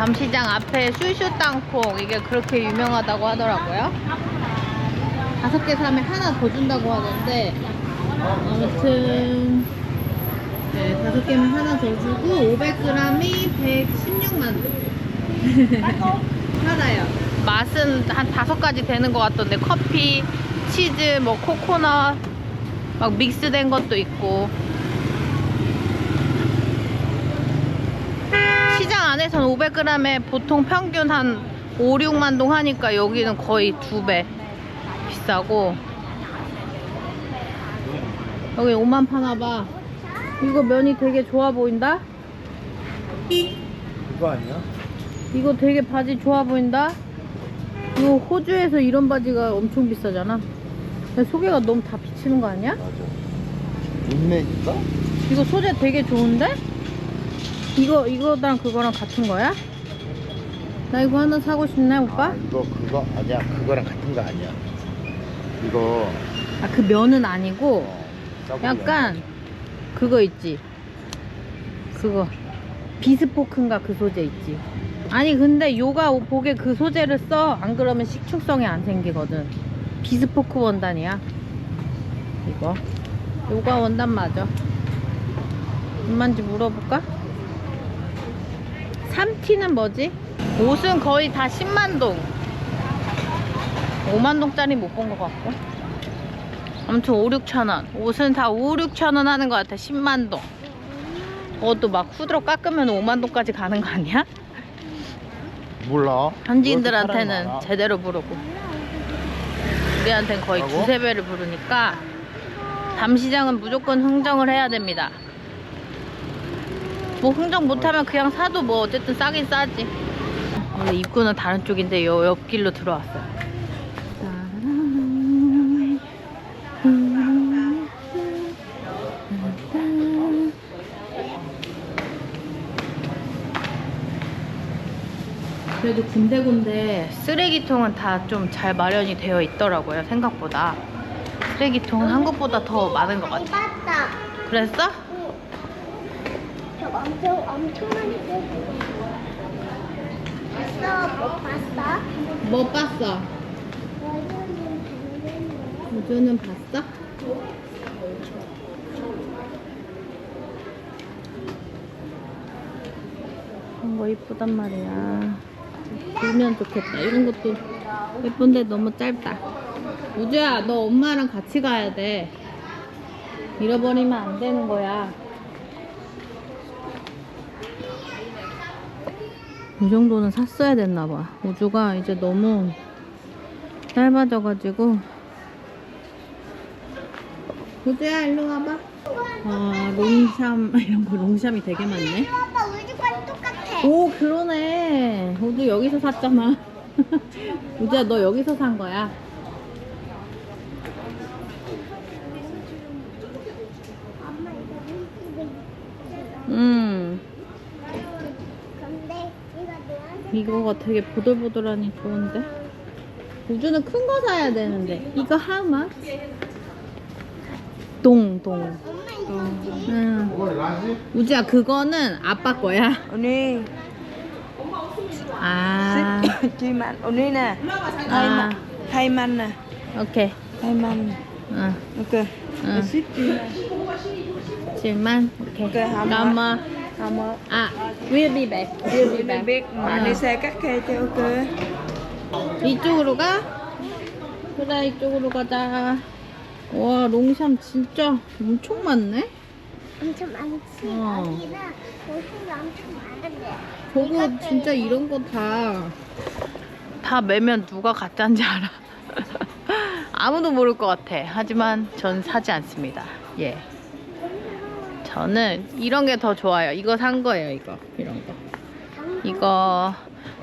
잠시장 앞에 슈슈 땅콩 이게 그렇게 유명하다고 하더라고요. 다섯 개 사면 하나 더 준다고 하는데 아무튼 네, 다섯 개면 하나 더 주고 500g이 116만 원. 살아요. 맛은 한 다섯 가지 되는 것 같던데 커피, 치즈, 뭐 코코넛 막 믹스된 것도 있고 시장 안에서는 500g에 보통 평균 한 5, 6만 동 하니까 여기는 거의 두 배 비싸고 여기 5만 파나봐 이거 면이 되게 좋아 보인다 이거 아니야? 이거 되게 바지 좋아 보인다 이거 호주에서 이런 바지가 엄청 비싸잖아 소개가 너무 다 비치는 거 아니야? 맞아. 인맥인가? 이거 소재 되게 좋은데? 이거 이거랑 그거랑 같은 거야? 나 이거 하나 사고 싶네 오빠. 아, 이거 그거 아니야. 그거랑 같은 거 아니야. 이거 아 그 면은 아니고 어, 써볼래. 약간 그거 있지. 그거 비스포크인가 그 소재 있지. 아니 근데 요가 복에 그 소재를 써. 안 그러면 식축성이 안 생기거든. 비스포크 원단이야. 이거 요가 원단 맞아. 얼마인지 물어볼까? 3T는 뭐지? 옷은 거의 다 10만 동. 5만 동짜리 못 본 것 같고. 아무튼 5, 6천 원. 옷은 다 5, 6천 원 하는 것 같아. 10만 동. 그것도 막 후드로 깎으면 5만 동까지 가는 거 아니야? 몰라. 현지인들한테는. 제대로 부르고. 우리한테는 거의? 두세 배를 부르니까 잠시장은 무조건 흥정을 해야 됩니다. 뭐 흥정 못하면 그냥 사도 뭐 어쨌든 싸긴 싸지. 원래 입구는 다른 쪽인데 요 옆길로 들어왔어요. 그래도 군데군데 쓰레기통은 다 좀 잘 마련이 되어 있더라고요 생각보다 쓰레기통은 한국보다 더 많은 것 같아 봤다. 그랬어? 저 엄청 엄청 많이 떼고. 봤어? 못 봤어? 뭐 봤어? 우주는 봤어? 이런 거 이쁘단 말이야 길면 좋겠다 이런 것도 예쁜데 너무 짧다 우주야 너 엄마랑 같이 가야 돼 잃어버리면 안 되는 거야 이 정도는 샀어야 됐나 봐. 우주가 이제 너무 짧아져가지고. 우주야 일로 와봐. 아 롱샴 이런 거 롱샴이 되게 많네. 아빠 똑같아. 오 그러네. 우주 여기서 샀잖아. 우주야 너 여기서 산 거야. 음 근데 이거 노란색 이거가 되게 보들보들하니 좋은데? 우주는 큰 거 사야 되는데. 이거 how much? 동동. 응. 우주야 그거는 아빠 거야? 언니. 아. chị mạnh 언니 nè hai nè 오케이. hai man 응. ok 응. ship chị 7만? 오케이. 오케이, 한 번. 엄마 không ạ 아 we'll be back. We'll be back. biết mà 응. đi xe cắt khe cho ok. 이쪽으로 가? 그래 이쪽으로 가자 와 롱샴 진짜 엄청 많네 엄청 많지. 어. 여기는 옷이 엄청 많은데. 저거 진짜 이런 거 다 다 매면 누가 가짜인지 알아? 아무도 모를 것 같아. 하지만 전 사지 않습니다. 예 저는 이런 게 더 좋아요 이거 산 거예요 이거 이런 거 이거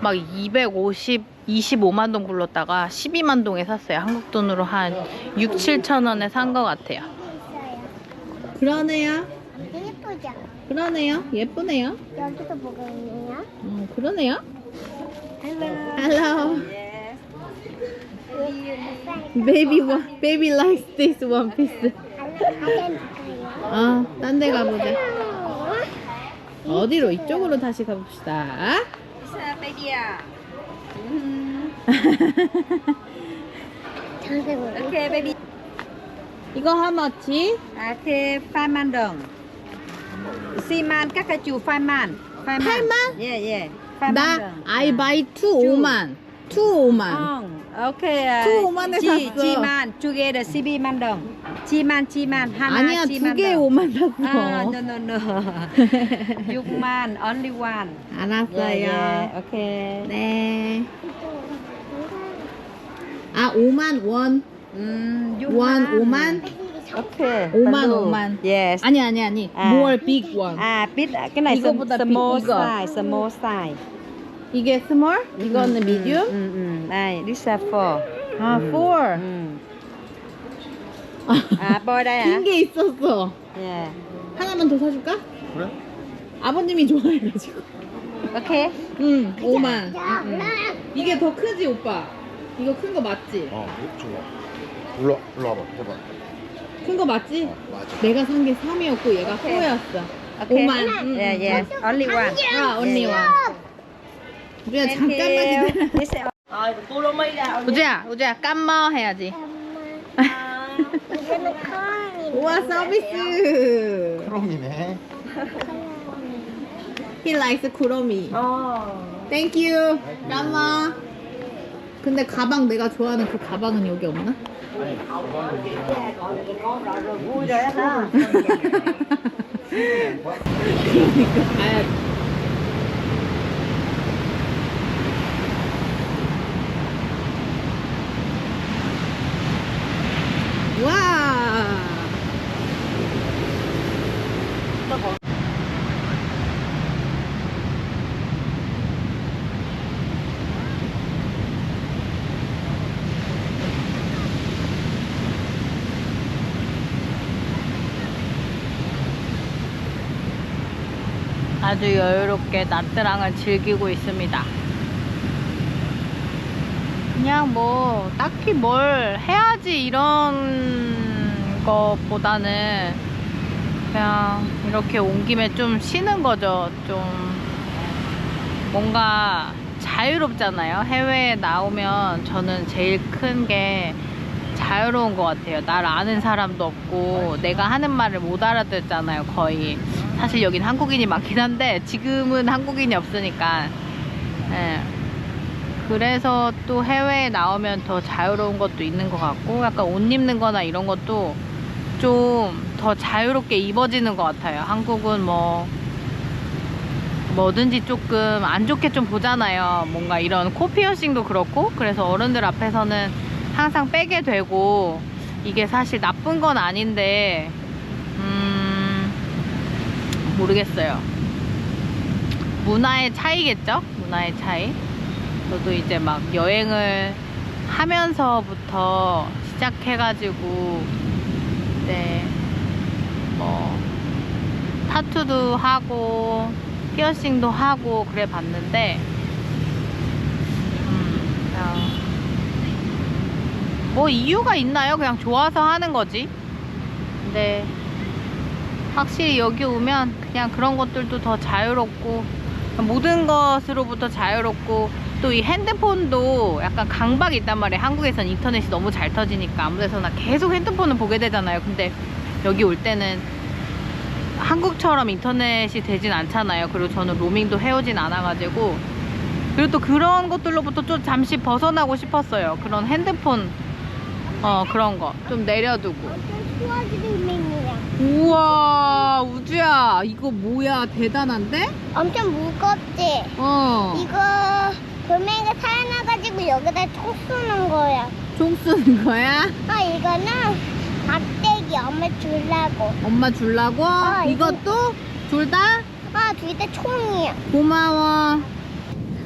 막 250, 25만 동 불렀다가 12만 동에 샀어요. 한국 돈으로 한 6, 7천 원에 산 거 같아요. 그러네요. 예쁘죠? 그러네요. 예쁘네요. 여기도 뭐가 있네요. 어, 그러네요. Hello. Hello. Baby, wa- baby likes this one piece. 어, 딴 데 가보자. 어디로? 이쪽으로 다시 가봅시다. 장색 옷. Okay, baby. 이거 하마치? Five man. Five Five man? Yeah, yeah. Five man 나. I buy two 오만. Two 오만. Không. Okay. uh, Two 만에 chi, 샀어. chi man. Together, CB man đồng. Chi man, chi man. Hana, 아니야 chi 두 man 개 đồng. 오만 Ah, 샀어. no, no, no. Yuk man, only one. 알았어요. yeah. Okay. 네. 아 5만 원. Mm, yuk 원 man. 5만? Okay. 5만 blue. 5만. Yes. 아니 아니 아니. 아. more big one. À, biết cái này 이거보다 small 비- 이거. size, small size. 이게 small? 이거는 음, medium? 음, 음. This is four. 아 four. 음. À, boy đây hả? 긴게 있었어. Yeah. 하나만 더 사줄까? 그래? 아버님이 좋아해가지고. Okay. 응, 5만. 자, 나 이게 더 크지 오빠? 이거 큰 거 맞지? 어 이거 좋아 올라 올라 와봐 해봐 큰 거 맞지? 어, 맞아 내가 산 게 3이었고 얘가 오케이. 4였어. Okay. 5만. 응, 응. yeah. Only one. 아, 언니 Yeah, 와. You. 잠깐만 기다려. This is 우주야, 우주야 깜마 해야지. 이거는 커니. 우와 서비스. 크롬이네 He likes 쿠로미. Oh. Thank you. 깜마. 근데 가방 내가 좋아하는 그 가방은 여기 없나? 그러니까 가야지. 와. 아주 여유롭게 나트랑을 즐기고 있습니다. 그냥 뭐 딱히 뭘 해야지 이런 것보다는 그냥 이렇게 온 김에 좀 쉬는 거죠. 좀 뭔가 자유롭잖아요. 해외에 나오면 저는 제일 큰 게 자유로운 것 같아요. 날 아는 사람도 없고 내가 하는 말을 못 알아듣잖아요. 거의. 사실 여긴 한국인이 많긴 한데 지금은 한국인이 없으니까. 예. 그래서 또 해외에 나오면 더 자유로운 것도 있는 것 같고 약간 옷 입는 거나 이런 것도 좀 더 자유롭게 입어지는 것 같아요. 한국은 뭐 뭐든지 조금 안 좋게 좀 보잖아요. 뭔가 이런 코 피어싱도 그렇고 그래서 어른들 앞에서는 항상 빼게 되고 이게 사실 나쁜 건 아닌데 음 모르겠어요. 문화의 차이겠죠? 문화의 차이. 저도 이제 막 여행을 하면서부터 시작해가지고 네, 뭐 타투도 하고 피어싱도 하고 그래 봤는데 음, 뭐 이유가 있나요? 그냥 좋아서 하는 거지. 근데 확실히 여기 오면 그냥 그런 것들도 더 자유롭고 모든 것으로부터 자유롭고 또 이 핸드폰도 약간 강박이 있단 말이에요. 한국에선 인터넷이 너무 잘 터지니까 아무 데서나 계속 핸드폰을 보게 되잖아요. 근데 여기 올 때는 한국처럼 인터넷이 되진 않잖아요. 그리고 저는 로밍도 해오진 않아가지고 그리고 또 그런 것들로부터 좀 잠시 벗어나고 싶었어요. 그런 핸드폰 어 그런 거 좀 내려두고 소화드림이야. 우와 우주야 이거 뭐야 대단한데? 엄청 무겁지? 어 이거 돌멩이가 살아나가지고 여기다 총 쏘는 거야. 총 쓰는 거야? 아 이거는 막대기 엄마 주려고. 엄마 줄라고? 아, 이거- 이것도? 둘 다? 아둘다 총이야. 고마워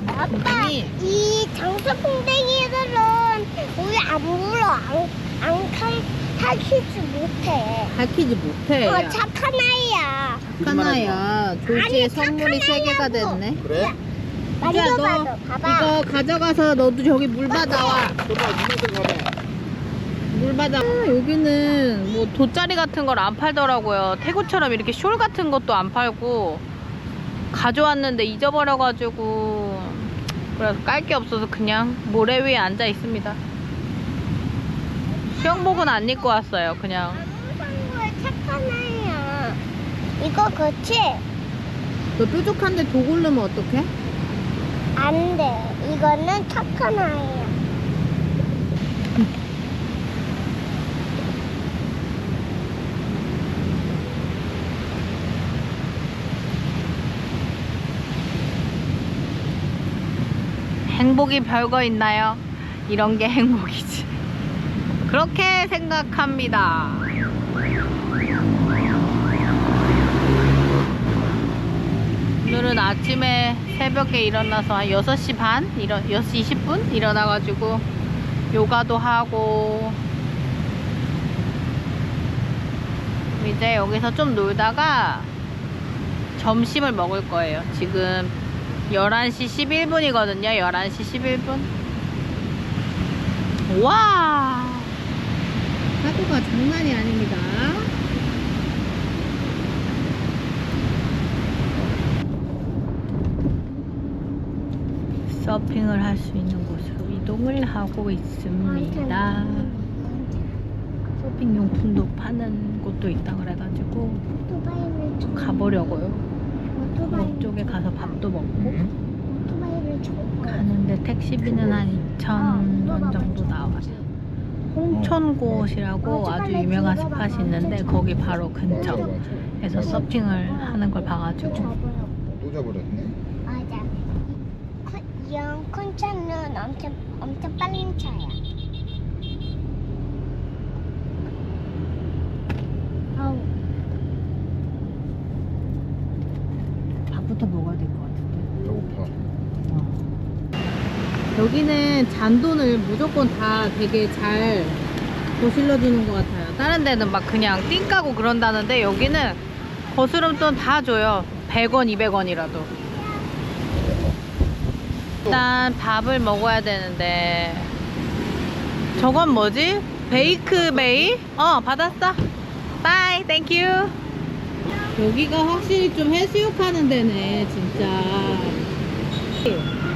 아빠 아니. 이 장수 풍뎅이들은 우리 안 물어 안 안 탈출지 못해. 밝히지 못해 어 착한 아이야. 졸지에 아니, 선물이 세 개가 착하냐고. 됐네 그래? 우주야 너 만져봐도 봐봐. 이거 가져가서 너도 저기 물 받아와 줘봐 니네들 가봐 물 받아 아, 여기는 뭐 돗자리 같은 걸 안 팔더라고요 태국처럼 이렇게 숄 같은 것도 안 팔고 가져왔는데 잊어버려가지고 그래서 깔 게 없어서 그냥 모래 위에 앉아 있습니다. 수영복은 안 입고 왔어요. 그냥 착한 아이야. 이거 그치? 너 뾰족한데 독 오르면 어떡해? 안 돼. 이거는 착한 아이야. 행복이 별거 있나요? 이런 게 행복이지. 그렇게 생각합니다. 오늘은 아침에 새벽에 일어나서 한 6시 반? 일어, 6시 20분? 일어나가지고 요가도 하고 이제 여기서 좀 놀다가 점심을 먹을 거예요. 지금 11시 11분이거든요. 11시 11분. 와! 파도가 장난이 아닙니다. 서핑을 할 수 있는 곳으로 이동을 하고 있습니다. 서핑 용품도 파는 곳도 있다 그래가지고. 가보려고요. 그쪽에 가서 밥도 먹고 줘. 가는데 택시비는 한 2,000원 정도 나와요. 홍천곳이라고 아주 유명한 스팟이 있는데 거기 바로 근처에서 서핑을 하는 걸 봐가지고 줘보라고. 또 잡으랬네. 맞아. 큰- 이런 큰 차는 엄청 엄청 빠른 차야. 아우, 밥부터 먹어야 될 것 같은데. 배고파. 여기는 잔돈을 무조건 다 되게 잘 거실러 주는 것 같아요. 다른 데는 막 그냥 띵 까고 그런다는데 여기는 거스름돈 다 줘요. 100원, 200원이라도. 일단 밥을 먹어야 되는데 저건 뭐지? 베이크 베이? 어 받았어. 바이, 땡큐. 여기가 확실히 좀 해수욕하는 데네, 진짜.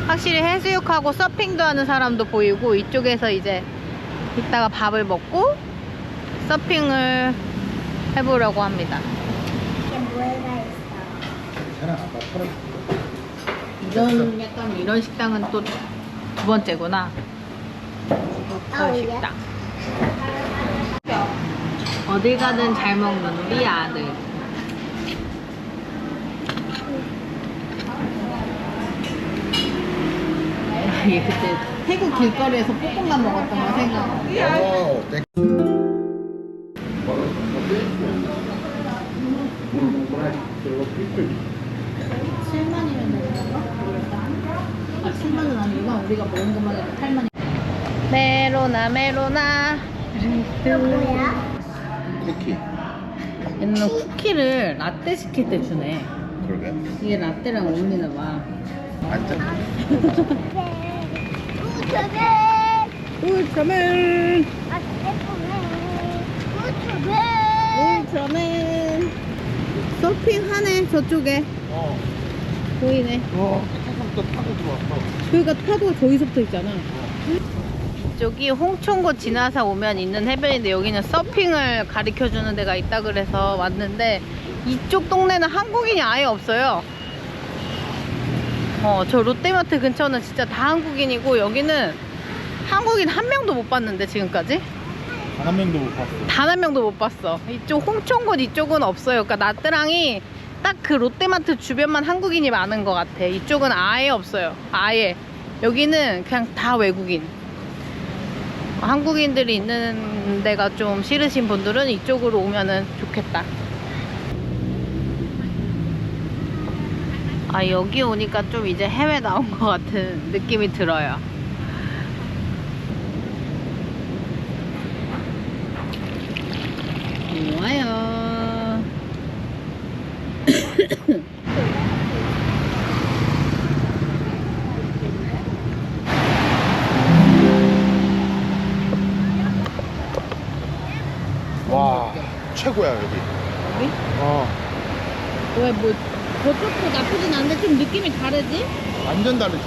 확실히 해수욕하고 서핑도 하는 사람도 보이고 이쪽에서 이제 이따가 밥을 먹고 서핑을 해보려고 합니다. 이게 뭐가 있어? 괜찮아. 아빠 털어. 이런 약간 이런 식당은 또 두 번째구나. 아, 그 식당. 어딜 가든 잘 먹는 우리 아들. 얘 그때 태국 길거리에서 볶음밥 먹었던 거 생각. 오, 땡. 칠만이면 되는 건가? 아, 7만은 아니구나. 우리가 먹은 것만 해도 8만이. 메로나, 메로나. 이거 뭐야? 쿠키. 얘는 쿠키를 라떼 시킬 때 주네. 그러게. 이게 라떼랑 어울리나 봐. 앉아. 아 우트베 울트라맨! 서핑 하네, 저쪽에. 어. 보이네. 어. 또 타고 들어왔어. 저기서부터 있잖아. 이쪽이 홍천고 지나서 오면 있는 해변인데 여기는 서핑을 가르쳐 주는 데가 있다 그래서 왔는데 이쪽 동네는 한국인이 아예 없어요. 어, 저 롯데마트 근처는 진짜 다 한국인이고 여기는 한국인 한 명도 못 봤는데 지금까지 단 한 명도 못 봤어. 단 한 명도 못 봤어. 이쪽 홍천곳 이쪽은 없어요. 그러니까 나트랑이 딱 그 롯데마트 주변만 한국인이 많은 것 같아. 이쪽은 아예 없어요. 아예. 여기는 그냥 다 외국인. 한국인들이 있는 데가 좀 싫으신 분들은 이쪽으로 오면은 좋겠다. 아, 여기 오니까 좀 이제 해외 나온 것 같은 느낌이 들어요. 좋아요. 와, 최고야 여기. 여기? 어, 왜 뭐 저쪽도 나쁘진 않은데 좀 느낌이 다르지? 완전 다르지?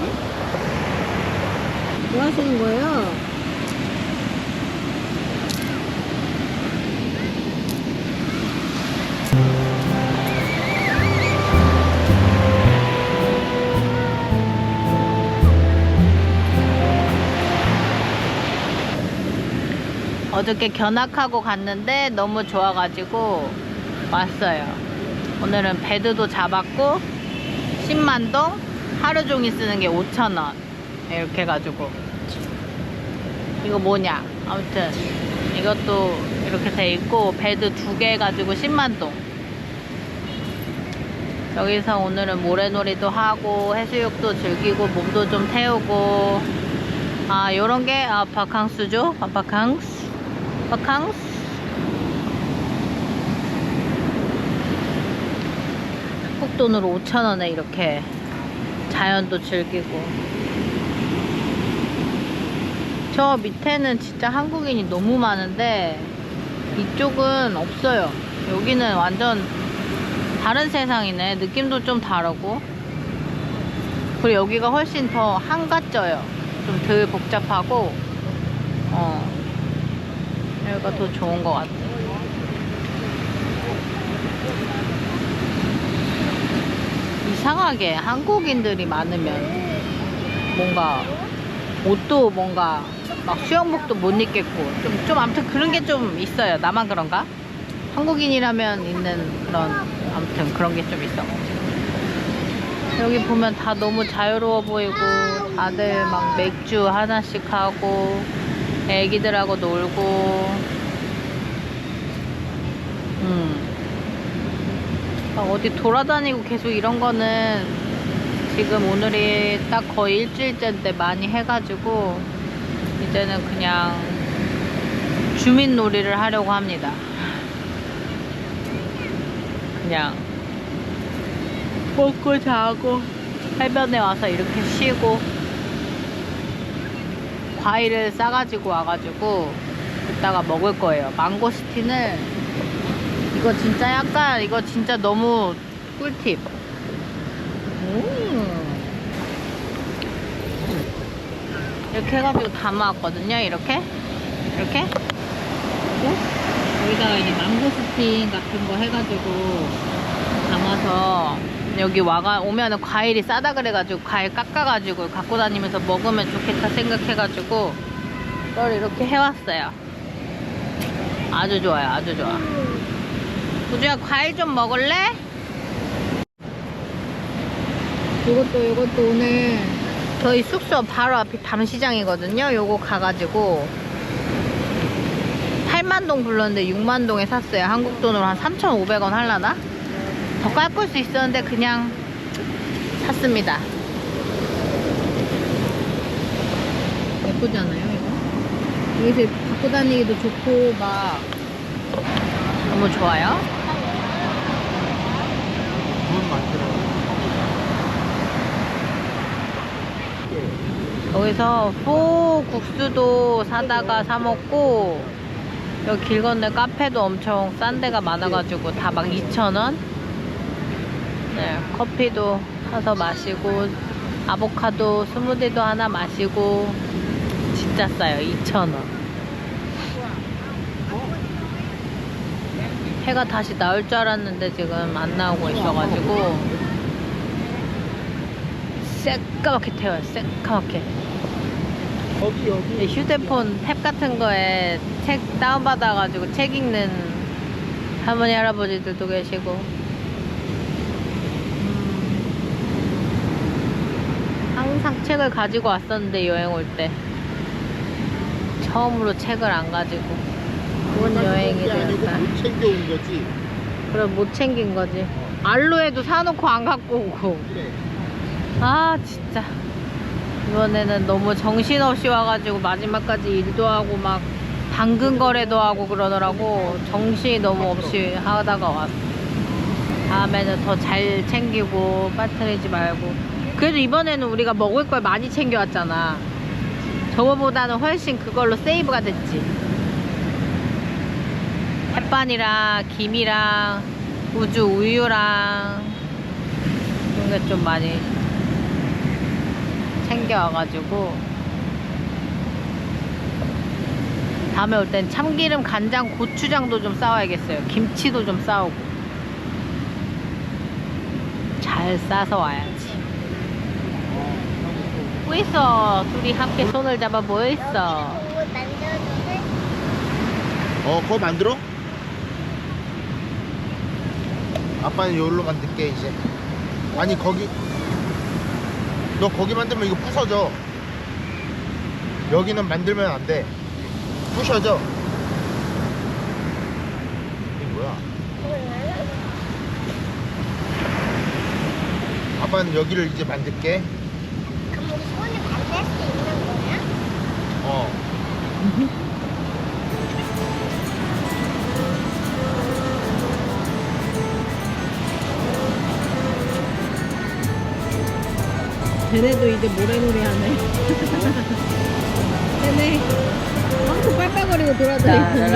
뭐 하시는 거예요? 어저께 견학하고 갔는데 너무 좋아가지고 왔어요. 오늘은 베드도 잡았고 10만동 하루 종일 쓰는 게 5천원. 이렇게 해가지고. 이거 뭐냐? 아무튼 이것도 이렇게 돼 있고 베드 두 개 가지고 10만동. 여기서 오늘은 모래놀이도 하고 해수욕도 즐기고 몸도 좀 태우고. 아 요런 게 아, 바캉스죠? 아, 바캉스? 바캉스 돈으로 5천원에 이렇게 자연도 즐기고. 저 밑에는 진짜 한국인이 너무 많은데 이쪽은 없어요. 여기는 완전 다른 세상이네. 느낌도 좀 다르고. 그리고 여기가 훨씬 더 한가져요. 좀 덜 복잡하고. 어. 여기가 더 좋은 것 같아 이상하게 한국인들이 많으면 뭔가 옷도 뭔가 막 수영복도 못 입겠고 좀, 좀 아무튼 그런 게 좀 있어요 나만 그런가? 한국인이라면 있는 그런 아무튼 그런 게 좀 있어 여기 보면 다 너무 자유로워 보이고 다들 막 맥주 하나씩 하고 애기들하고 놀고 음. 막 어디 돌아다니고 계속 이런 거는 지금 오늘이 딱 거의 일주일째인데 많이 해가지고 이제는 그냥 주민 놀이를 하려고 합니다. 그냥 먹고 자고 해변에 와서 이렇게 쉬고 과일을 싸가지고 와가지고 이따가 먹을 거예요. 망고스틴을 이거 진짜 약간 이거 진짜 너무 꿀팁. 음. 이렇게 해가지고 담아왔거든요. 이렇게 이렇게 그리고 여기다가 이제 망고스틴 같은 거 해가지고 담아서 여기 와가 오면은 과일이 싸다 그래가지고 과일 깎아가지고 갖고 다니면서 먹으면 좋겠다 생각해가지고 이걸 이렇게 해왔어요. 아주 좋아요. 아주 좋아. 우주야 과일 좀 먹을래? 이것도 이것도 오늘 저희 숙소 바로 앞이 담시장이거든요. 요거 가가지고 8만동 불렀는데 6만동에 샀어요. 한국 돈으로 한 3,500원 할라나? 더 깎을 수 있었는데 그냥 샀습니다. 예쁘잖아요, 이거? 여기서 갖고 다니기도 좋고 막 너무 좋아요. 여기서 포 국수도 사다가 사 먹고 여기 길 건너 카페도 엄청 싼 데가 많아가지고 다 막 2,000원? 네, 커피도 사서 마시고 아보카도 스무디도 하나 마시고 진짜 싸요 2,000원 해가 다시 나올 줄 알았는데 지금 안 나오고 있어가지고. 새까맣게 태워요 새까맣게. 여기 여기. 이 휴대폰 탭 같은 거에 책 다운받아가지고 책 읽는 할머니 할아버지들도 계시고. 음, 항상 책을 가지고 왔었는데 여행 올 때. 처음으로 책을 안 가지고 좋은 여행이 되었다 못 챙겨온 거지. 그럼 못 챙긴 거지. 알로에도 사놓고 안 갖고 오고. 그래. 아 진짜. 이번에는 너무 정신없이 와가지고 마지막까지 일도 하고 막 당근 거래도 하고 그러더라고 정신이 너무 없이 하다가 왔어. 다음에는 더 잘 챙기고 빠뜨리지 말고. 그래도 이번에는 우리가 먹을 걸 많이 챙겨왔잖아. 저거보다는 훨씬 그걸로 세이브가 됐지 햇반이랑 김이랑 우주 우유랑 이런 게 좀 많이 챙겨와가지고 다음에 올 땐 참기름, 간장, 고추장도 좀 싸와야겠어요. 김치도 좀 싸오고. 잘 싸서 와야지. 뭐 있어? 둘이 함께 손을 잡아 뭐 있어? 뭐? 어 그거 만들어? 아빠는 여기로 만들게 이제. 아니 거기. 너 거기 만들면 이거 부서져. 여기는 만들면 안 돼. 부셔져. 이게 뭐야. 아빠는 여기를 이제 만들게. 그럼 우리 손을 만들 수 있는 거야? 어 쟤네도 이제 모래놀이 하네. 쟤네 왕코 빨빨거리고 돌아다니고.